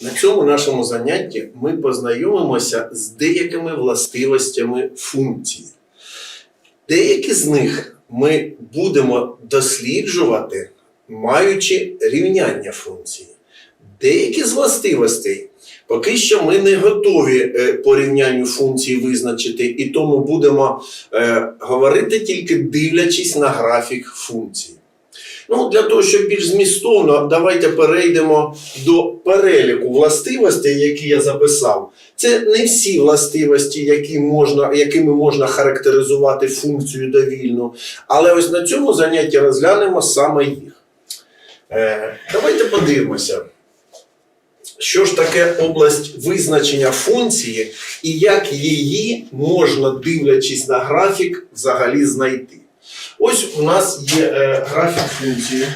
На цьому нашому занятті ми познайомимося з деякими властивостями функції. Деякі з них ми будемо досліджувати, маючи рівняння функції. Деякі з властивостей поки що ми не готові е, по рівнянню функції визначити, і тому будемо е, говорити тільки дивлячись на графік функції. Ну, для того, щоб більш змістовно, давайте перейдемо до переліку властивостей, які я записав. Це не всі властивості, які можна, якими можна характеризувати функцію довільну. Але ось на цьому занятті розглянемо саме їх. Е, давайте подивимося, що ж таке область визначення функції і як її можна, дивлячись на графік, взагалі знайти. Ось у нас є е, графік функції,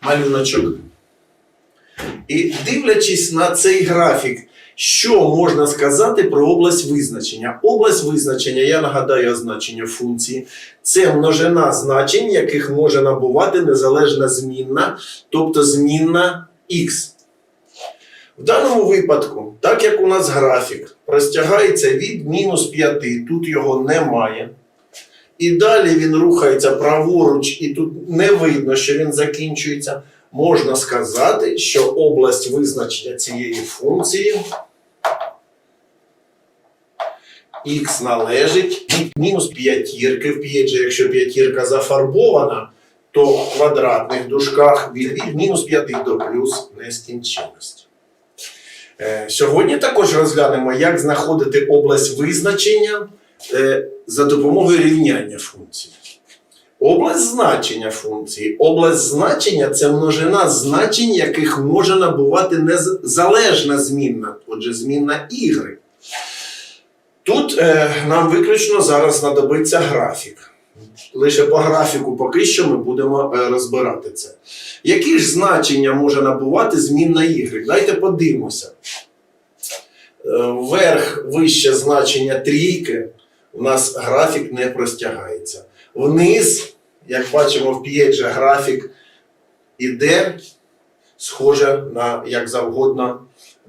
малюночок. І дивлячись на цей графік, що можна сказати про область визначення? Область визначення, я нагадаю значення функції, це множина значень, яких може набувати незалежна змінна, тобто змінна х. В даному випадку, так як у нас графік простягається від мінус 5, тут його немає. І далі він рухається праворуч, і тут не видно, що він закінчується. Можна сказати, що область визначення цієї функції х належить від мінус п'ятірки. В п'єджі, якщо п'ятірка зафарбована, то в квадратних дужках від, мінус 5 до плюс нескінченності. Е, Сьогодні також розглянемо, як знаходити область визначення за допомогою рівняння функції. Область значення функції. Область значення це множина значень, яких може набувати незалежна змінна, отже, змінна y. Тут е, нам виключно зараз знадобиться графік. Лише по графіку поки що ми будемо е, розбирати це. Які ж значення може набувати змінна y? Дайте подивимося. Е, Вверх вище значення трійки у нас графік не простягається. Вниз, як бачимо в п'єджі, графік іде схоже на як завгодно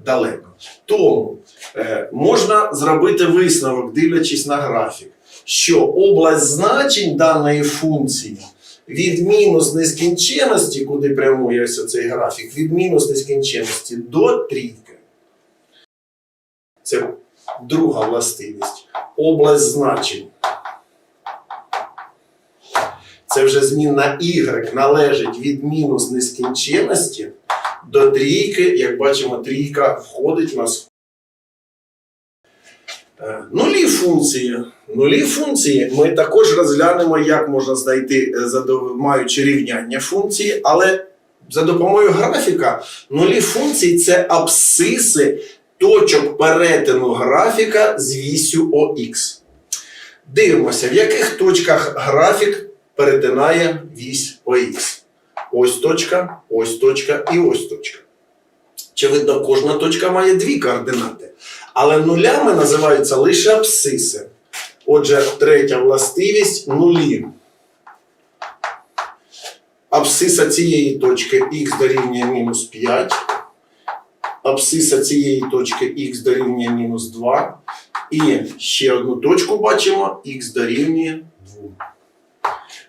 далеко. Тому е, можна зробити висновок, дивлячись на графік, що область значень даної функції від мінус нескінченності, куди прямує ось цей графік, від мінус нескінченності до трійки. Це друга властивість. Область значень. Це вже змінна y належить від мінус нескінченності до трійки. Як бачимо, трійка входить у нас. Е, Нулі функції. Нулі функції ми також розглянемо, як можна знайти, е, маючи рівняння функції, але за допомогою графіка нулі функції це абсциси точок перетину графіка з вісю ОХ. Дивимося, в яких точках графік перетинає вісь ОХ. Ось точка, ось точка і ось точка. Очевидно, кожна точка має дві координати. Але нулями називаються лише абсциси. Отже, третя властивість нулі. Абсциса цієї точки х дорівнює мінус 5. Абсциса цієї точки х дорівнює мінус 2. І ще одну точку бачимо х дорівнює 2.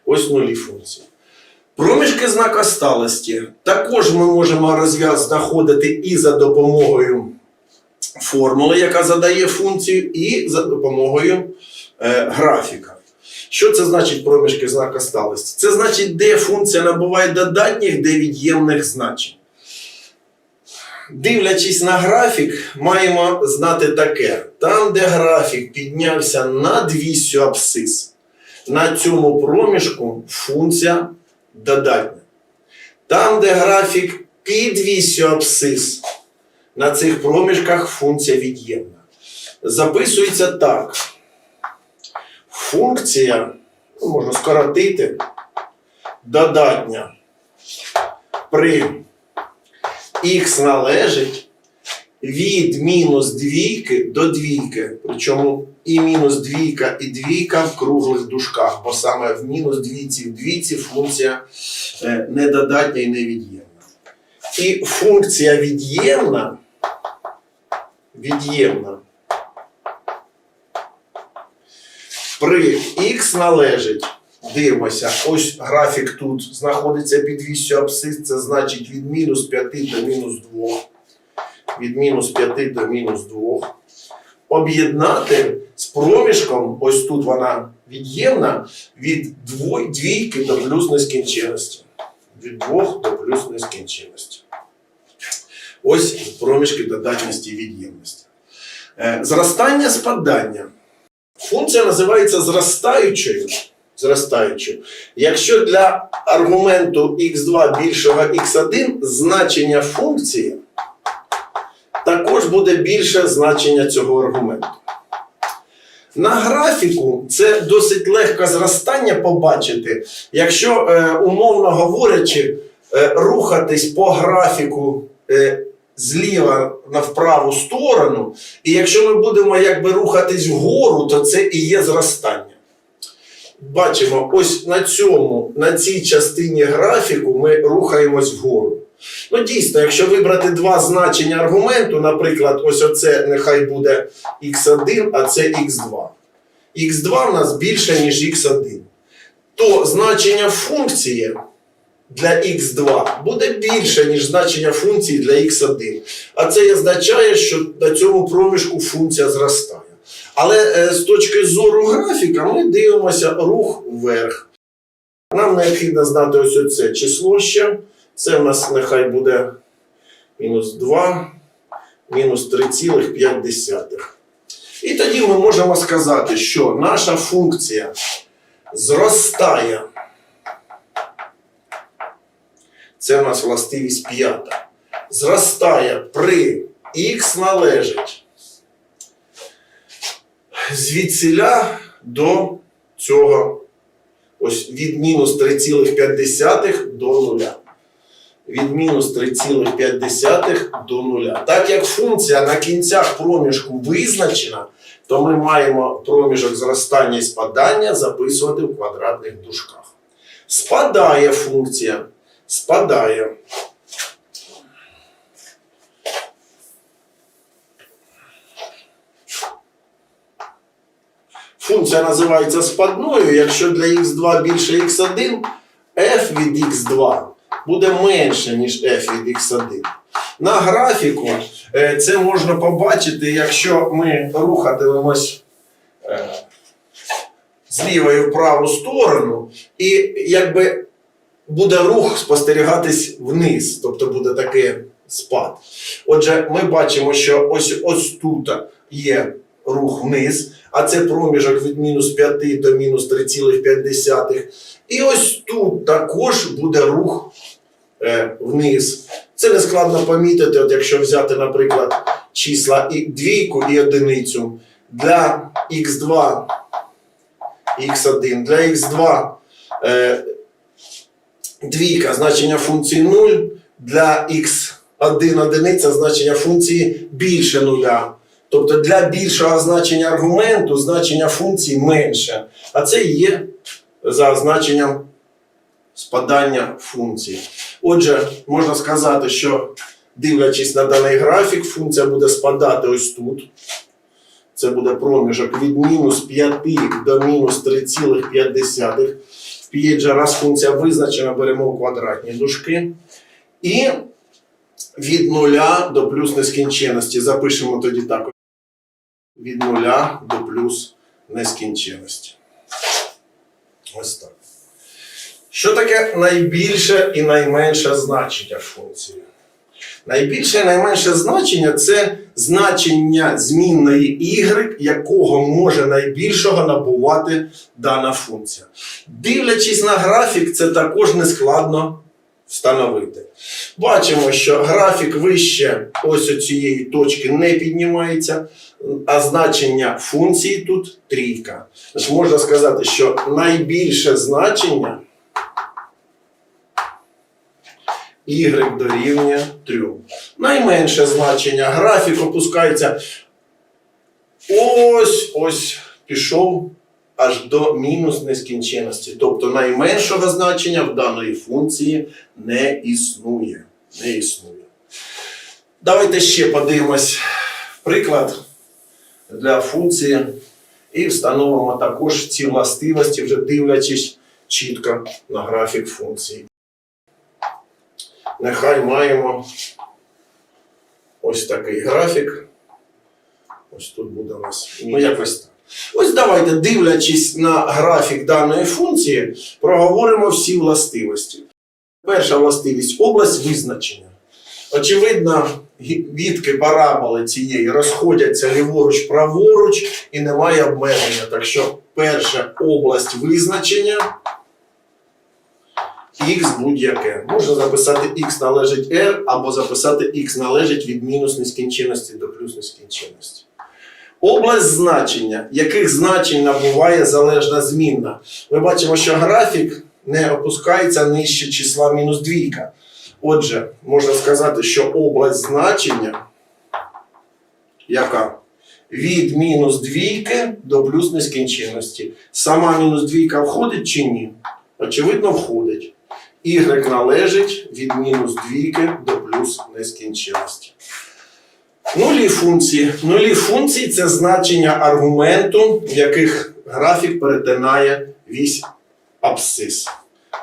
Ось нулі функції. Проміжки знака сталості також ми можемо розв'яз знаходити і за допомогою формули, яка задає функцію, і за допомогою е, графіка. Що це значить проміжки знака сталості? Це значить, де функція набуває додатніх, де від'ємних значень. Дивлячись на графік, маємо знати таке: там, де графік піднявся над вісю абсцис, на цьому проміжку функція додатня. Там, де графік під вісю абсцис, на цих проміжках функція від'ємна. Записується так. Функція, ну, можна скоротити, додатня при х належить від мінус двійки до двійки. Причому і мінус двійка, і двійка в круглих дужках, бо саме в мінус двійці в двійці функція е, недодатня і невід'ємна. І функція від'ємна від'ємна при х належить, дивимося, ось графік тут знаходиться під вісю абсцис, це значить від мінус 5 до мінус 2. Від мінус 5 до мінус 2. Об'єднати з проміжком, ось тут вона від'ємна, від двійки до плюс нескінченності. Від 2 до плюс нескінченності. Ось проміжки додатності і від'ємності. Е, Зростання спадання. Функція називається зростаючою. Зростаючою. Якщо для аргументу x2 більшого x1 значення функції також буде більше значення цього аргументу. На графіку це досить легко зростання побачити, якщо, е, умовно говорячи, е, рухатись по графіку е, зліва на вправу сторону, і якщо ми будемо якби рухатись вгору, то це і є зростання. Бачимо, ось на цьому, на цій частині графіку ми рухаємось вгору. Ну, дійсно, якщо вибрати два значення аргументу, наприклад, ось оце нехай буде x1, а це x2. x2 в нас більше, ніж x1. То значення функції для x2 буде більше, ніж значення функції для x1. А це означає, що на цьому проміжку функція зростає. Але е, з точки зору графіка ми дивимося рух вверх. Нам необхідно знати ось це число ще. Це в нас нехай буде мінус 2, мінус 3,5. І тоді ми можемо сказати, що наша функція зростає. Це в нас властивість п'ята. Зростає при х належить звідсіля до цього ось від мінус 3,5 до нуля. Від мінус 3,5 до нуля. Так як функція на кінцях проміжку визначена, то ми маємо проміжок зростання і спадання записувати в квадратних дужках. Спадає функція. Спадає. Функція називається спадною, якщо для x2 більше x1, f від x2 буде менше, ніж f від x1. На графіку е, це можна побачити, якщо ми рухатимемось е, з лівої в праву сторону, і якби буде рух спостерігатись вниз, тобто буде такий спад. Отже, ми бачимо, що ось, ось тут є рух вниз, а це проміжок від мінус 5 до мінус 3,5. І ось тут також буде рух е, вниз. Це не складно помітити, от якщо взяти, наприклад, числа і двійку і одиницю для х2, х1, для х2 е, двійка значення функції 0, для х1 одиниця значення функції більше нуля. Тобто для більшого значення аргументу значення функції менше. А це є за значенням спадання функції. Отже, можна сказати, що дивлячись на даний графік, функція буде спадати ось тут. Це буде проміжок від мінус 5 до мінус 3,5. В п'єджа раз функція визначена, беремо квадратні дужки. І від нуля до плюс нескінченності. Запишемо тоді так. Від нуля до плюс нескінченності. Ось так. Що таке найбільше і найменше значення функції? Найбільше і найменше значення це значення змінної y, якого може найбільшого набувати дана функція. Дивлячись на графік, це також не складно встановити. Бачимо, що графік вище ось цієї точки не піднімається, а значення функції тут трійка. Значить, можна сказати, що найбільше значення y дорівнює 3. Найменше значення графік опускається ось ось пішов аж до мінус нескінченності. Тобто найменшого значення в даної функції не існує. Не існує. Давайте ще подивимось приклад для функції і встановимо також ці властивості, вже дивлячись чітко на графік функції. Нехай маємо ось такий графік. Ось тут буде у нас. Ну, якось так. Ось давайте, дивлячись на графік даної функції, проговоримо всі властивості. Перша властивість область визначення. Очевидно, відки параболи цієї розходяться ліворуч праворуч і немає обмеження. Так що перша область визначення х будь-яке. Можна записати х належить r або записати х належить від мінус нескінченності до плюс нескінченності. Область значення, яких значень набуває залежна змінна. Ми бачимо, що графік не опускається нижче числа мінус двійка. Отже, можна сказати, що область значення, яка від мінус двійки до плюс нескінченності. Сама мінус двійка входить чи ні? Очевидно, входить. Y належить від мінус двійки до плюс нескінченності. Нулі функції. Нулі функції це значення аргументу, в яких графік перетинає вісь абсцис.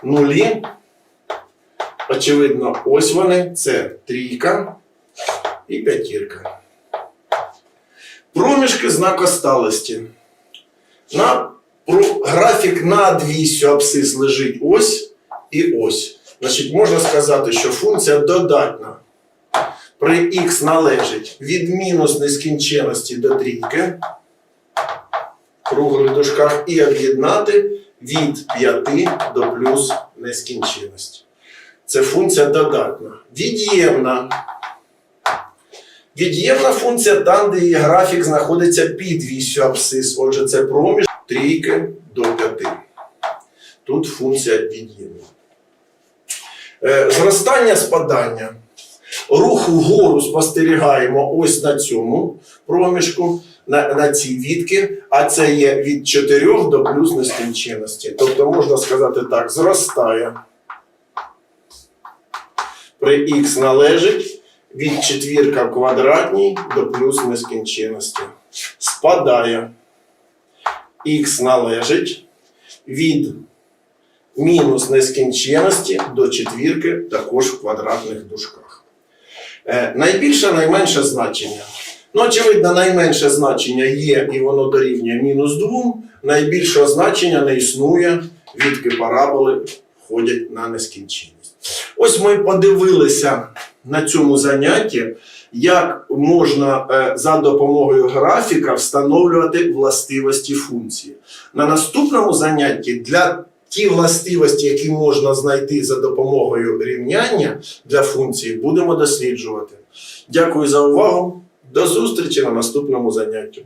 Нулі. Очевидно, ось вони. Це трійка і п'ятірка. Проміжки знакосталості. На про- графік над вісю абсцис лежить ось і ось. Значить, можна сказати, що функція додатна при х належить від мінус нескінченності до трійки, круглих дужках, і об'єднати від 5 до плюс нескінченності. Це функція додатна. Від'ємна. Від'ємна функція там, де її графік знаходиться під вісю абсцис. Отже, це проміж трійки до 5. Тут функція від'ємна. Е, Зростання спадання. Рух вгору спостерігаємо ось на цьому проміжку, на, на цій відки, а це є від 4 до плюс нескінченності. Тобто можна сказати так, зростає. При х належить від четвірка в квадратній до плюс нескінченності. Спадає. Х належить від мінус нескінченності до четвірки також в квадратних дужках. Е, найбільше, найменше значення. Ну, очевидно, найменше значення є і воно дорівнює мінус 2. Найбільшого значення не існує, відки параболи входять на нескінченність. Ось ми подивилися на цьому занятті, як можна е, за допомогою графіка встановлювати властивості функції. На наступному занятті для ті властивості, які можна знайти за допомогою рівняння для функції, будемо досліджувати. Дякую за увагу. До зустрічі на наступному занятті.